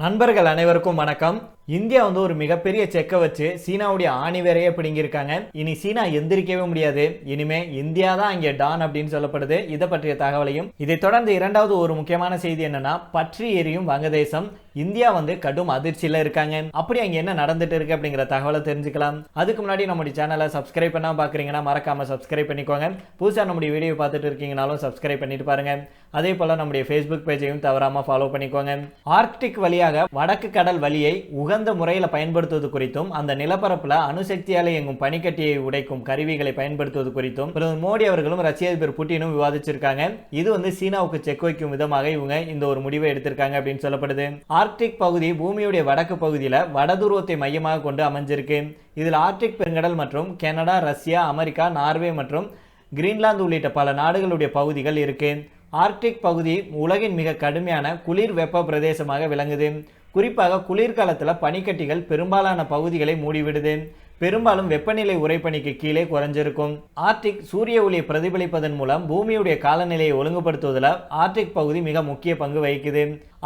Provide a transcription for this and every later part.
நண்பர்கள் அனைவருக்கும் வணக்கம். இந்தியா வந்து ஒரு மிகப்பெரிய செக்கை வச்சு சீனாவுடைய ஆணி வேறையே பிடுங்கியிருக்காங்க. இனி சீனா எந்திரிக்கவே முடியாது. இனிமே இந்தியா தான் இங்கே டான் அப்படின்னு சொல்லப்படுது. இதை பற்றிய தகவலையும் இதை தொடர்ந்து இரண்டாவது ஒரு முக்கியமான செய்தி என்னன்னா பற்றி எரியும் வங்கதேசம். இந்தியா வந்து கடும் அதிர்ச்சியில் இருக்காங்க. அப்படி அங்கே என்ன நடந்துட்டு இருக்கு அப்படிங்கிற தகவலை தெரிஞ்சுக்கலாம். அதுக்கு முன்னாடி நம்முடைய சேனலை சப்ஸ்கிரைப் பண்ணால் பார்க்குறீங்கன்னா மறக்காமல் சப்ஸ்கிரைப் பண்ணிக்கோங்க. புதுசா நம்முடைய வீடியோ பார்த்துட்டு இருக்கீங்கனாலும் சப்ஸ்கிரைப் பண்ணிட்டு பாருங்க. அதே போல் நம்முடைய ஃபேஸ்புக் பேஜையும் தவறாமல் ஃபாலோ பண்ணிக்கோங்க. ஆர்க்டிக் வழியாக வடக்கு கடல் வழியை உகந்த முறையில் பயன்படுத்துவது குறித்தும் அந்த நிலப்பரப்பில் அணுசக்தியால் இயங்கும் பனிக்கட்டியை உடைக்கும் கருவிகளை பயன்படுத்துவது குறித்தும் பிரதமர் மோடி அவர்களும் ரஷ்ய அதிபர் புட்டினும் விவாதிச்சிருக்காங்க. இது வந்து சீனாவுக்கு செக் வைக்கும் விதமாக இவங்க இந்த ஒரு முடிவை எடுத்திருக்காங்க அப்படின்னு சொல்லப்படுது. ஆர்க்டிக் பகுதி பூமியுடைய வடக்கு பகுதியில் வடதுருவத்தை மையமாக கொண்டு அமைஞ்சிருக்கு. இதில் ஆர்க்டிக் பெருங்கடல் மற்றும் கனடா ரஷ்யா அமெரிக்கா நார்வே மற்றும் கிரீன்லாந்து உள்ளிட்ட பல நாடுகளுடைய பகுதிகள் இருக்கு. ஆர்க்டிக் பகுதி உலகின் மிக கடுமையான குளிர் வெப்ப பிரதேசமாக விளங்குது. குறிப்பாக குளிர்காலத்தில் பனிக்கட்டிகள் பெரும்பாலான பகுதிகளை மூடிவிடுது. பெரும்பாலும் வெப்பநிலை உறைபனிக்கு கீழே குறைஞ்சிருக்கும். ஆர்டிக் சூரிய ஒளியை பிரதிபலிப்பதன் மூலம் பூமியுடைய காலநிலையை ஒழுங்குபடுத்துவதில் ஆர்டிக் பகுதி மிக முக்கிய பங்கு வகிக்குது.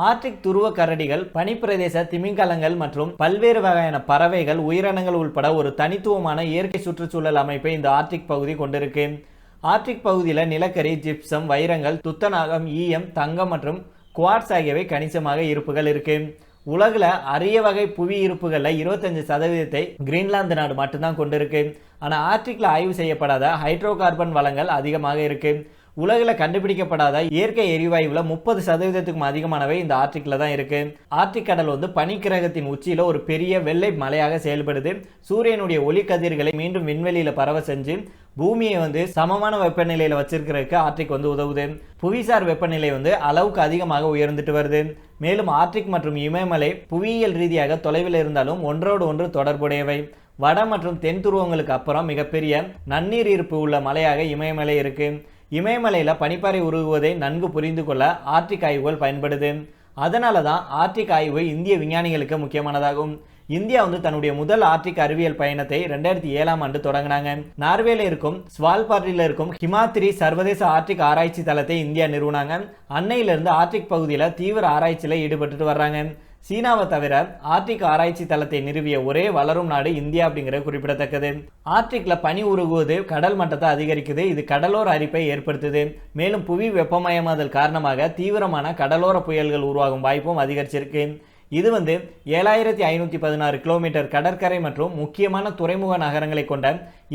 ஆர்டிக் துருவ கரடிகள் பனிப்பிரதேச திமிங்கலங்கள் மற்றும் பல்வேறு வகையான பறவைகள் உயிரினங்கள் உட்பட ஒரு தனித்துவமான இயற்கை சுற்றுச்சூழல் அமைப்பை இந்த ஆர்டிக் பகுதி கொண்டிருக்கு. ஆர்டிக் பகுதியில் நிலக்கரி ஜிப்சம் வைரங்கள் துத்தநாகம் ஈயம் தங்கம் மற்றும் குவார்ட்ஸ் ஆகியவை கணிசமாக இருப்புகள் இருக்குது உலகில் அரிய வகை புவி இருப்புகளில் இருபத்தஞ்சு சதவீதத்தை கிரீன்லாந்து நாடு மட்டும்தான் கொண்டிருக்கு. ஆனால் ஆர்டிக்கில் ஆய்வு செய்யப்படாத ஹைட்ரோ கார்பன் வளங்கள் அதிகமாக இருக்குது உலகில் கண்டுபிடிக்கப்படாத இயற்கை எரிவாயுவில் முப்பது சதவீதத்துக்கும் அதிகமானவை இந்த ஆர்டிக்கில் தான் இருக்கு. ஆர்டிக் கடல் வந்து பனிக்கிரகத்தின் உச்சியில் ஒரு பெரிய வெள்ளை மலையாக செயல்படுது. சூரியனுடைய ஒளி கதிர்களை மீண்டும் விண்வெளியில் பரவ செஞ்சு பூமியை வந்து சமமான வெப்பநிலையில் வச்சிருக்கிறதுக்கு ஆர்டிக் வந்து உதவுது. புவிசார் வெப்பநிலை வந்து அளவுக்கு அதிகமாக உயர்ந்துட்டு வருது. மேலும் ஆர்டிக் மற்றும் இமயமலை புவியியல் ரீதியாக தொலைவில் இருந்தாலும் ஒன்றோடு ஒன்று தொடர்புடையவை. வட மற்றும் தென் துருவங்களுக்கு அப்புறம் மிகப்பெரிய நன்னீர் இருப்பு உள்ள மலையாக இமயமலை இருக்குது இமயமலையில் பனிப்பாறை உருகுவதை நன்கு புரிந்து கொள்ள ஆர்டிக் ஆய்வுகள் பயன்படுது. அதனால தான் ஆர்டிக் ஆய்வு இந்திய விஞ்ஞானிகளுக்கு முக்கியமானதாகும். இந்தியா வந்து தன்னுடைய முதல் ஆர்டிக் அறிவியல் பயணத்தை ரெண்டாயிரத்தி ஏழாம் ஆண்டு தொடங்கினாங்க. நார்வேல இருக்கும் ஸ்வால்பார்டில் இருக்கும் ஹிமாத்ரி சர்வதேச ஆர்டிக் ஆராய்ச்சி தளத்தை இந்தியா நிறுவனாங்க. அன்னையிலிருந்து ஆர்டிக் பகுதியில் தீவிர ஆராய்ச்சியில் ஈடுபட்டுட்டு வர்றாங்க. சீனாவை தவிர ஆர்டிக் ஆராய்ச்சி தளத்தை நிறுவிய ஒரே வளரும் நாடு இந்தியா அப்படிங்கிறது குறிப்பிடத்தக்கது. ஆர்டிக்ல பனி உருகுவது கடல் மட்டத்தை அதிகரிக்குது இது கடலோர அரிப்பை ஏற்படுத்துது. மேலும் புவி வெப்பமயமாதல் காரணமாக தீவிரமான கடலோர புயல்கள் உருவாகும் வாய்ப்பும் அதிகரிச்சிருக்கு. இது வந்து ஏழாயிரத்தி ஐநூற்றி பதினாறு கிலோமீட்டர் கடற்கரை மற்றும் முக்கியமான துறைமுக நகரங்களை கொண்ட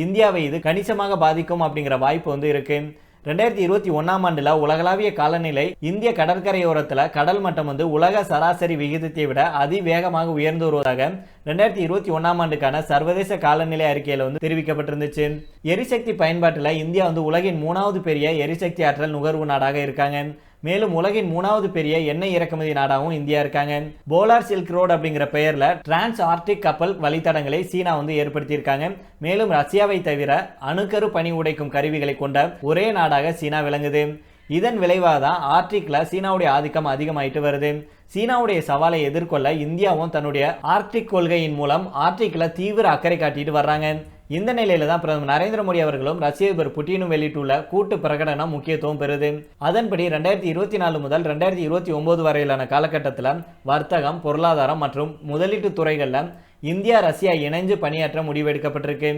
இந்தியாவை இது கணிசமாக பாதிக்கும் அப்படிங்கிற வாய்ப்பு வந்து இருக்குது ரெண்டாயிரத்தி இருபத்தி ஒன்றாம் ஆண்டில் உலகளாவிய காலநிலை இந்திய கடற்கரையோரத்தில் கடல் மட்டம் வந்து உலக சராசரி விகிதத்தை விட அதிவேகமாக உயர்ந்து வருவதாக ரெண்டாயிரத்தி இருபத்தி ஒன்றாம் ஆண்டுக்கான சர்வதேச காலநிலை அறிக்கையில் வந்து தெரிவிக்கப்பட்டிருந்துச்சு. எரிசக்தி பயன்பாட்டில் இந்தியா வந்து உலகின் மூணாவது பெரிய எரிசக்தி ஆற்றல் நுகர்வு நாடாக இருக்காங்க. மேலும் உலகின் மூணாவது பெரிய எண்ணெய் இறக்குமதி நாடாகவும் இந்தியா இருக்காங்க. போலார் சில்க் ரோடு அப்படிங்கிற பெயர்ல டிரான்ஸ் ஆர்டிக் கப்பல் வழித்தடங்களை சீனா வந்து ஏற்படுத்தியிருக்காங்க. மேலும் ரஷ்யாவை தவிர அணுக்கரு பனி உடைக்கும் கருவிகளை கொண்ட ஒரே நாடாக சீனா விளங்குது. இதன் விளைவாக தான் ஆர்டிக்ல சீனாவுடைய ஆதிக்கம் அதிகமாயிட்டு வருது. சீனாவுடைய சவாலை எதிர்கொள்ள இந்தியாவும் தன்னுடைய ஆர்டிக் கொள்கையின் மூலம் ஆர்டிக்ல தீவிர அக்கறை காட்டிட்டு வர்றாங்க. இந்த நிலையில தான் பிரதமர் நரேந்திர மோடி அவர்களும் ரஷ்ய அதிபர் புட்டினும் வெளியிட்டுள்ள கூட்டு பிரகடனம் முக்கியத்துவம் பெறுது. அதன்படி ரெண்டாயிரத்தி இருபத்தி நாலு முதல் ரெண்டாயிரத்தி இருபத்தி ஒன்பது வரையிலான காலகட்டத்தில் வர்த்தகம் பொருளாதாரம் மற்றும் முதலீட்டு துறைகளில் இந்தியா ரஷ்யா இணைஞ்சு பணியாற்ற முடிவெடுக்கப்பட்டிருக்கு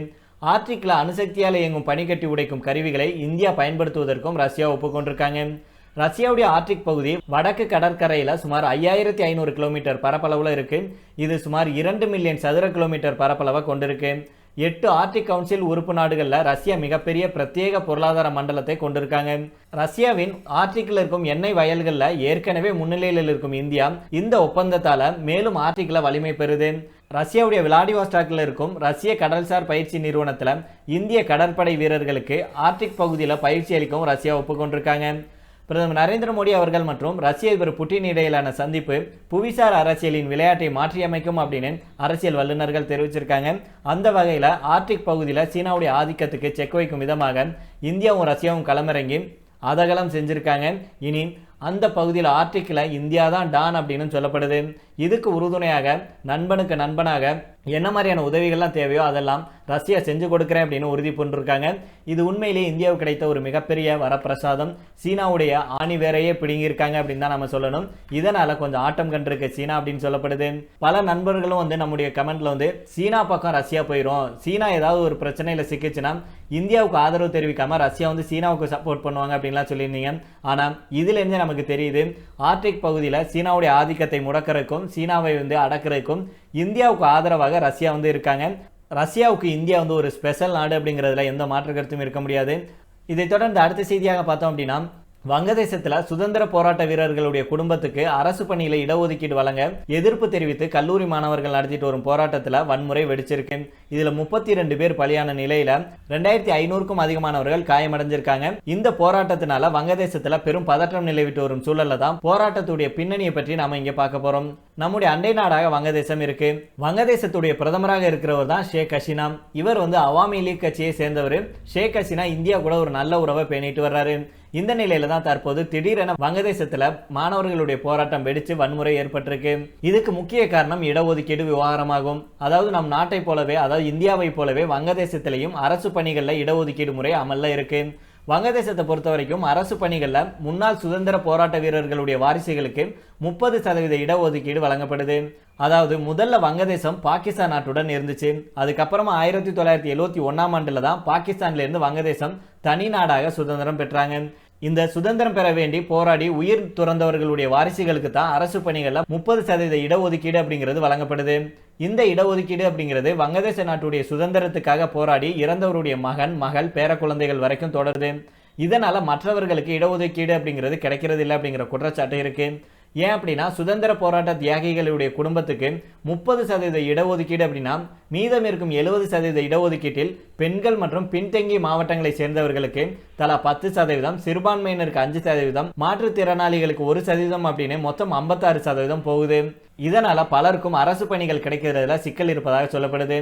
ஆர்டிக்ல அணுசக்தியால் இயங்கும் பனிக்கட்டி உடைக்கும் கருவிகளை இந்தியா பயன்படுத்துவதற்கும் ரஷ்யா ஒப்புக்கொண்டிருக்காங்க. ரஷ்யாவுடைய ஆர்டிக் பகுதி வடக்கு கடற்கரையில் சுமார் ஐயாயிரத்தி ஐநூறு கிலோமீட்டர் பரப்பளவில் இருக்கு. இது சுமார் இரண்டு மில்லியன் சதுர கிலோமீட்டர் பரப்பளவை கொண்டிருக்கு. எட்டு ஆர்டிக் கவுன்சில் உறுப்பு நாடுகளில் ரஷ்யா மிகப்பெரிய பிரத்யேக பொருளாதார மண்டலத்தை கொண்டிருக்காங்க. ரஷ்யாவின் ஆர்டிக்கில் இருக்கும் எண்ணெய் வயல்களில் ஏற்கனவே முன்னிலையில் இருக்கும் இந்தியா இந்த ஒப்பந்தத்தால் மேலும் ஆர்டிக்கில் வலிமை பெறுது. ரஷ்யாவுடைய விளாடிவாஸ்டாக்கில் இருக்கும் ரஷ்ய கடல்சார் பயிற்சி நிறுவனத்தில் இந்திய கடற்படை வீரர்களுக்கு ஆர்டிக் பகுதியில் பயிற்சி அளிக்கவும் ரஷ்யா ஒப்புக்கொண்டிருக்காங்க. பிரதமர் நரேந்திர மோடி அவர்கள் மற்றும் ரஷ்ய அதிபர் புட்டின் இடையிலான சந்திப்பு புவிசார் அரசியலின் விளையாட்டை மாற்றியமைக்கும் அப்படின்னு அரசியல் வல்லுநர்கள் தெரிவிச்சிருக்காங்க. அந்த வகையில் ஆர்டிக் பகுதியில் சீனாவுடைய ஆதிக்கத்துக்கு செக் வைக்கும் விதமாக இந்தியாவும் ரஷ்யாவும் களமிறங்கி அதகலம் செஞ்சுருக்காங்க. இனி அந்த பகுதியில் ஆர்டிக்கில் இந்தியா தான் டான் அப்படின்னு சொல்லப்படுது. இதுக்கு உறுதுணையாக நண்பனுக்கு நண்பனாக என்ன மாதிரியான உதவிகள்லாம் தேவையோ அதெல்லாம் ரஷ்யா செஞ்சு கொடுக்குறேன் அப்படின்னு உறுதி பண்ணிருக்காங்க இது உண்மையிலேயே இந்தியாவுக்கு கிடைத்த ஒரு மிகப்பெரிய வரப்பிரசாதம். சீனாவுடைய ஆணி வேறையே பிடுங்கியிருக்காங்க அப்படின்னு தான் நம்ம சொல்லணும். இதனால கொஞ்சம் ஆட்டம் கண்டிருக்கு. சீனா அப்படின்னு சொல்லப்படுது. பல நண்பர்களும் வந்து நம்முடைய கமெண்ட்ல வந்து சீனா பக்கம் ரஷ்யா போயிடும் சீனா ஏதாவது ஒரு பிரச்சனையில் சிக்கிச்சுன்னா இந்தியாவுக்கு ஆதரவு தெரிவிக்காம ரஷ்யா வந்து சீனாவுக்கு சப்போர்ட் பண்ணுவாங்க அப்படின்லாம் சொல்லியிருந்தீங்க. ஆனால் இதுலேருந்தே நமக்கு தெரியுது ஆர்டிக் பகுதியில் சீனாவுடைய ஆதிக்கத்தை முடக்கிறதுக்கும் சீனாவை வந்து அடக்கிறதுக்கும் இந்தியாவுக்கு ஆதரவாக ரஷ்யா வந்து இருக்காங்க. ரஷ்யாவுக்கு இந்தியா வந்து ஒரு ஸ்பெஷல் நாடு அப்படிங்கிறதுல எந்த மாற்று கருத்தும் இருக்க முடியாது. இதை தொடர்ந்து அடுத்த செய்தியாக பார்த்தோம் அப்படின்னா வங்கதேசத்தில் சுதந்திர போராட்ட வீரர்களுடைய குடும்பத்துக்கு அரசு பணியில் இடஒதுக்கீடு வழங்க எதிர்ப்பு தெரிவித்து கல்லூரி மாணவர்கள் நடத்திட்டு வரும் போராட்டத்தில் வன்முறை வெடிச்சிருக்கு. இதில் முப்பத்தி ரெண்டு பேர் பலியான நிலையில் ரெண்டாயிரத்தி ஐநூறுக்கும் அதிகமானவர்கள் காயமடைஞ்சிருக்காங்க. இந்த போராட்டத்தினால வங்கதேசத்தில் பெரும் பதற்றம் நிலவிட்டு வரும் சூழல்ல தான் போராட்டத்துடைய பின்னணியை பற்றி நாம இங்கே பார்க்க போகிறோம் நம்முடைய அண்டை நாடாக வங்கதேசம் இருக்கு. வங்கதேசத்துடைய பிரதமராக இருக்கிறவர் தான் ஷேக் ஹசீனா. இவர் வந்து அவாமி லீக் கட்சியை சேர்ந்தவர். ஷேக் ஹசீனா இந்தியா கூட ஒரு நல்ல உறவை பேணிட்டு வர்றாரு. இந்த நிலையில தான் தற்போது திடீரென வங்கதேசத்துல மாணவர்களுடைய போராட்டம் வெடிச்சு வன்முறை ஏற்பட்டிருக்கு. இதுக்கு முக்கிய காரணம் இடஒதுக்கீடு விவகாரமாகும். அதாவது நம் நாட்டை போலவே அதாவது இந்தியாவை போலவே வங்கதேசத்திலையும் அரசு பணிகளில் இடஒதுக்கீடு முறை அமல்ல இருக்கு. வங்கதேசத்தை பொறுத்த வரைக்கும் அரசு பணிகளில் முன்னாள் சுதந்திர போராட்ட வீரர்களுடைய வாரிசுகளுக்கு முப்பது சதவீத இடஒதுக்கீடு வழங்கப்படுது. அதாவது முதல்ல வங்கதேசம் பாகிஸ்தான் நாட்டுடன் இருந்துச்சு. அதுக்கப்புறமா ஆயிரத்தி தொள்ளாயிரத்தி எழுவத்தி ஒன்னாம் ஆண்டுல தான் பாகிஸ்தான்ல இருந்து வங்கதேசம் தனி நாடாக சுதந்திரம் பெற்றாங்க. இந்த சுதந்திரம் பெற வேண்டி போராடி உயிர் துறந்தவர்களுடைய வாரிசுகளுக்கு தான் அரசு பணிகளில் முப்பது சதவீத இடஒதுக்கீடு அப்படிங்கிறது வழங்கப்படுது. இந்த இடஒதுக்கீடு அப்படிங்கிறது வங்கதேச நாட்டுடைய சுதந்திரத்துக்காக போராடி இறந்தவருடைய மகன் மகள் பேர குழந்தைகள் வரைக்கும் தொடருது. இதனால மற்றவர்களுக்கு இடஒதுக்கீடு அப்படிங்கிறது கிடைக்கிறது இல்லை அப்படிங்கிற குற்றச்சாட்டு இருக்கு. ஏன் அப்படின்னா சுதந்திர போராட்ட தியாகிகளுடைய குடும்பத்துக்கு முப்பது சதவீத இடஒதுக்கீடு அப்படின்னா மீதம் இருக்கும் எழுபது சதவீத இடஒதுக்கீட்டில் பெண்கள் மற்றும் பின்தங்கிய மாவட்டங்களை சேர்ந்தவர்களுக்கு தலா பத்து சதவீதம் சிறுபான்மையினருக்கு அஞ்சு சதவீதம் மாற்றுத்திறனாளிகளுக்கு ஒரு சதவீதம் அப்படின்னு மொத்தம் ஐம்பத்தாறு சதவீதம் போகுது. இதனால பலருக்கும் அரசு பணிகள் கிடைக்கிறதுல சிக்கல் இருப்பதாக சொல்லப்படுது.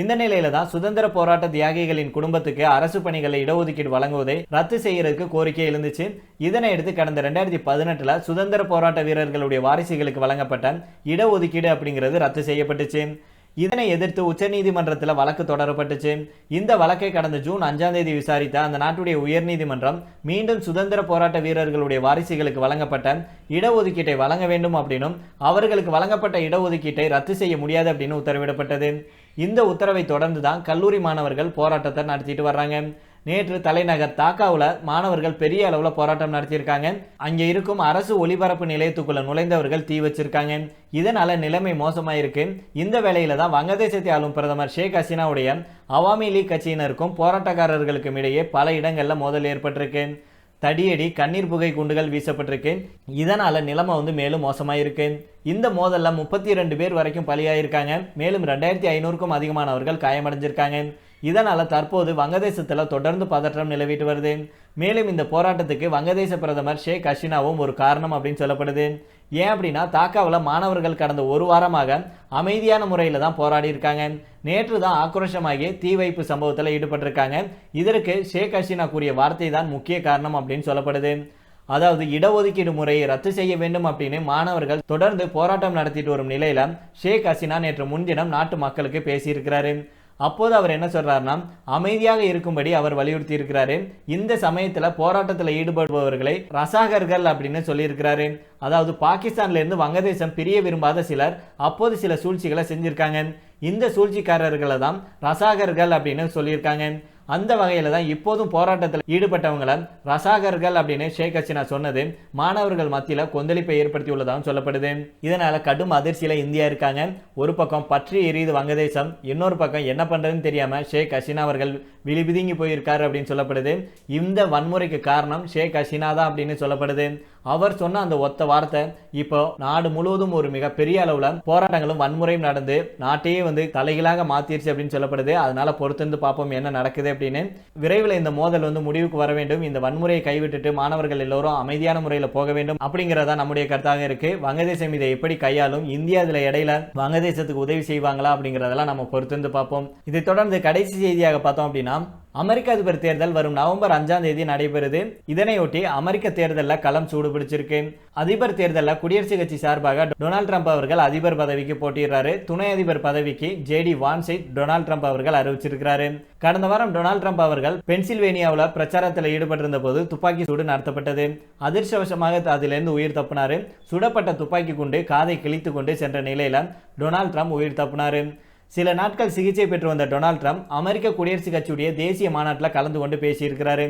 இந்த நிலையில தான் சுதந்திர போராட்ட தியாகிகளின் குடும்பத்துக்கு அரசு பணிகளை இடஒதுக்கீடு வழங்குவதை ரத்து செய்யறதுக்கு கோரிக்கை எழுந்துச்சு. இதனை அடுத்து கடந்த ரெண்டாயிரத்தி பதினெட்டுல சுதந்திர போராட்ட வீரர்களுடைய வாரிசுகளுக்கு வழங்கப்பட்ட இடஒதுக்கீடு அப்படிங்கிறது ரத்து செய்யப்பட்டுச்சு. இதனை எதிர்த்து உச்சநீதிமன்றத்தில் வழக்கு தொடரப்பட்டுச்சு. இந்த வழக்கை கடந்த ஜூன் அஞ்சாம் தேதி விசாரித்த அந்த நாட்டுடைய உயர்நீதிமன்றம் மீண்டும் சுதந்திர போராட்ட வீரர்களுடைய வாரிசுகளுக்கு வழங்கப்பட்ட இடஒதுக்கீட்டை வழங்க வேண்டும் அப்படின்னும் அவர்களுக்கு வழங்கப்பட்ட இடஒதுக்கீட்டை ரத்து செய்ய முடியாது அப்படின்னு உத்தரவிடப்பட்டது. இந்த உத்தரவை தொடர்ந்து தான் கல்லூரி மாணவர்கள் போராட்டத்தை நடத்திட்டு வர்றாங்க. நேற்று தலைநகர் தாக்காவில் மாணவர்கள் பெரிய அளவில் போராட்டம் நடத்தியிருக்காங்க. அங்கே இருக்கும் அரசு ஒலிபரப்பு நிலையத்துக்குள்ள நுழைந்தவர்கள் தீ வச்சிருக்காங்க. இதனால நிலைமை மோசமாக இருக்கு இந்த வேளையில தான் வங்கதேசத்தை ஆளும் பிரதமர் ஷேக் ஹசீனாவுடைய அவாமி லீக் கட்சியினருக்கும் போராட்டக்காரர்களுக்கும் இடையே பல இடங்களில் மோதல் ஏற்பட்டிருக்கு. தடியடி கண்ணீர் புகை குண்டுகள் வீசப்பட்டிருக்கு இதனால் நிலைமை வந்து மேலும் மோசமாயிருக்கு இந்த மோதல்ல முப்பத்தி ரெண்டு பேர் வரைக்கும் பலியாயிருக்காங்க. மேலும் ரெண்டாயிரத்தி ஐநூறுக்கும் அதிகமானவர்கள் காயமடைஞ்சிருக்காங்க. இதனால் தற்போது வங்கதேசத்தில் தொடர்ந்து பதற்றம் நிலவிட்டு வருது. மேலும் இந்த போராட்டத்துக்கு வங்கதேச பிரதமர் ஷேக் ஹசீனாவும் ஒரு காரணம் அப்படின்னு சொல்லப்படுது. ஏன் அப்படின்னா தாக்காவில் மாணவர்கள் கடந்த ஒரு வாரமாக அமைதியான முறையில் தான் போராடி இருக்காங்க. நேற்று தான் ஆக்ரோஷமாகி தீ வைப்பு சம்பவத்தில் ஈடுபட்டிருக்காங்க. இதற்கு ஷேக் ஹசீனா கூறிய வார்த்தை தான் முக்கிய காரணம் அப்படின்னு சொல்லப்படுது. அதாவது இடஒதுக்கீடு முறையை ரத்து செய்ய வேண்டும் அப்படின்னு மாணவர்கள் தொடர்ந்து போராட்டம் நடத்திட்டு வரும் நிலையில ஷேக் ஹசீனா நேற்று முன்தினம் நாட்டு மக்களுக்கு பேசியிருக்கிறாரு. அப்போது அவர் என்ன சொல்றாருன்னா அமைதியாக இருக்கும்படி அவர் வலியுறுத்தி இருக்கிறாரு இந்த சமயத்துல போராட்டத்தில் ஈடுபடுபவர்களை ரசாகர்கள் அப்படின்னு சொல்லியிருக்கிறாரு. அதாவது பாகிஸ்தான்ல இருந்து வங்கதேசம் பிரிய விரும்பாத சிலர் அப்போது சில சூழ்ச்சிகளை செஞ்சிருக்காங்க. இந்த சூழ்ச்சிக்காரர்களை தான் ரசாகர்கள் அப்படின்னு சொல்லியிருக்காங்க. அந்த வகையில் தான் இப்போதும் போராட்டத்தில் ஈடுபட்டவங்களை ரசாகர்கள் அப்படின்னு ஷேக் ஹசீனா சொன்னது. மாணவர்கள் மத்தியில் கொந்தளிப்பை ஏற்படுத்தியுள்ளதாகவும் சொல்லப்படுது. இதனால் கடும் அதிர்ச்சியில் இந்தியா இருக்காங்க. ஒரு பக்கம் பற்றி எரியுது வங்கதேசம் இன்னொரு பக்கம் என்ன பண்ணுறதுன்னு தெரியாமல் ஷேக் ஹசீனா அவர்கள் விழிபிதுங்கி போயிருக்காரு அப்படின்னு சொல்லப்படுது. இந்த வன்முறைக்கு காரணம் ஷேக் ஹசீனா தான் அப்படின்னு சொல்லப்படுது. அவர் சொன்ன அந்த ஒத்த வார்த்தை இப்போ நாடு முழுவதும் ஒரு மிகப்பெரிய அளவில் போராட்டங்களும் வன்முறையும் நடந்து நாட்டையே வந்து தலைகளாக மாத்திருச்சு அப்படின்னு சொல்லப்படுது. அதனால பொறுத்திருந்து பார்ப்போம் என்ன நடக்குது அப்படின்னு. விரைவில் இந்த மோதல் வந்து முடிவுக்கு வர வேண்டும். இந்த வன்முறையை கைவிட்டுட்டு மாணவர்கள் எல்லோரும் அமைதியான முறையில் போக வேண்டும் அப்படிங்கிறதா நம்முடைய கருத்தாக இருக்கு. வங்கதேசம் இதை எப்படி கையாளும்? இந்தியா இதில் இடையில வங்கதேசத்துக்கு உதவி செய்வாங்களா அப்படிங்கிறதெல்லாம் நம்ம பொறுத்திருந்து பார்ப்போம். இதை தொடர்ந்து கடைசி செய்தியாக பார்த்தோம் அப்படின்னா அமெரிக்க அதிபர் தேர்தல் வரும் நவம்பர் அஞ்சாம் தேதி நடைபெறுது. இதனையொட்டி அமெரிக்க தேர்தலில் களம் சூடு பிடிச்சிருக்கு. அதிபர் தேர்தலில் குடியரசுக் கட்சி சார்பாக டொனால்ட் ட்ரம்ப் அவர்கள் அதிபர் பதவிக்கு போட்டியிடுறாரு. துணை அதிபர் பதவிக்கு ஜேடி வான்ஸை டொனால்ட் ட்ரம்ப் அவர்கள் அறிவிச்சிருக்கிறாரு. கடந்த வாரம் டொனால்ட் ட்ரம்ப் அவர்கள் பென்சில்வேனியாவில் பிரச்சாரத்தில் ஈடுபட்டிருந்த போது துப்பாக்கி சூடு நடத்தப்பட்டது. அதிர்ஷ்டவசமாக அதிலிருந்து உயிர் தப்பினாரு. சுடப்பட்ட துப்பாக்கி குண்டு காதை கிழித்து கொண்டு சென்ற நிலையில டொனால்ட் ட்ரம்ப் உயிர் தப்பினாரு. சில நாட்கள் சிகிச்சை பெற்று வந்த டொனால்ட் ட்ரம்ப் அமெரிக்க குடியரசுக் கட்சியுடைய தேசிய மாநாட்டில் கலந்து கொண்டு பேசியிருக்கிறாரு.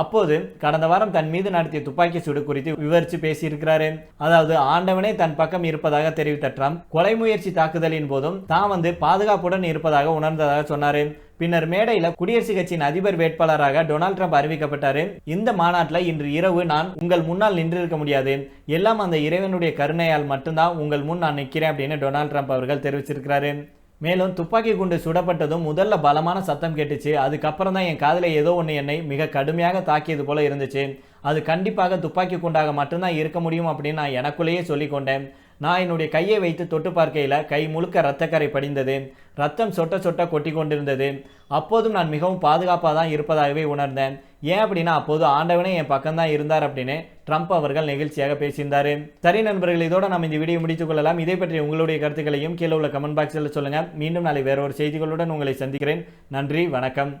அப்போது கடந்த வாரம் தன் மீது நடத்திய துப்பாக்கி சூடு குறித்து விவரித்து பேசியிருக்கிறாரு. அதாவது ஆண்டவனே தன் பக்கம் இருப்பதாக தெரிவித்த ட்ரம்ப் கொலை முயற்சி தாக்குதலின் போதும் தான் வந்து பாதுகாப்புடன் இருப்பதாக உணர்ந்ததாக சொன்னாரு. பின்னர் மேடையில் குடியரசுக் கட்சியின் அதிபர் வேட்பாளராக டொனால்ட் ட்ரம்ப் அறிவிக்கப்பட்டாரு. இந்த மாநாட்டில் இன்று இரவு நான் உங்கள் முன்னால் நின்றிருக்க முடியாது. எல்லாம் அந்த இறைவனுடைய கருணையால் மட்டும்தான் உங்கள் முன் நான் நிற்கிறேன் அப்படின்னு டொனால்ட் ட்ரம்ப் அவர்கள் தெரிவிச்சிருக்கிறாரு. மேலும் துப்பாக்கி குண்டு சுடப்பட்டதும் முதல்ல பலமான சத்தம் கேட்டுச்சு. அதுக்கப்புறம் தான் என் காதில் ஏதோ ஒன்று என்னை மிக கடுமையாக தாக்கியது போல இருந்துச்சு. அது கண்டிப்பாக துப்பாக்கி குண்டாக மட்டும்தான் இருக்க முடியும் அப்படின்னு நான் எனக்குள்ளேயே சொல்லிக்கொண்டேன். நான் என்னுடைய கையை வைத்து தொட்டு பார்க்கையில் கை முழுக்க இரத்தக்கரை படிந்தது. ரத்தம் சொட்ட சொட்ட கொட்டி கொண்டிருந்தது. அப்போதும் நான் மிகவும் பாதுகாப்பாக தான் இருப்பதாகவே உணர்ந்தேன். ஏன் அப்படின்னா அப்போது ஆண்டவனே என் பக்கம் தான் இருந்தார் அப்படின்னு ட்ரம்ப் அவர்கள் நிகழ்ச்சியாக பேசியிருந்தார். சரி நண்பர்கள் இதோட நம்ம இந்த வீடியோ முடித்துக் கொள்ளலாம். இதை பற்றி உங்களுடைய கருத்துக்களையும் கீழே உள்ள கமெண்ட் பாக்ஸில் சொல்லுங்கள் மீண்டும் நாளை வேற ஒரு செய்திகளுடன் உங்களை சந்திக்கிறேன். நன்றி வணக்கம்.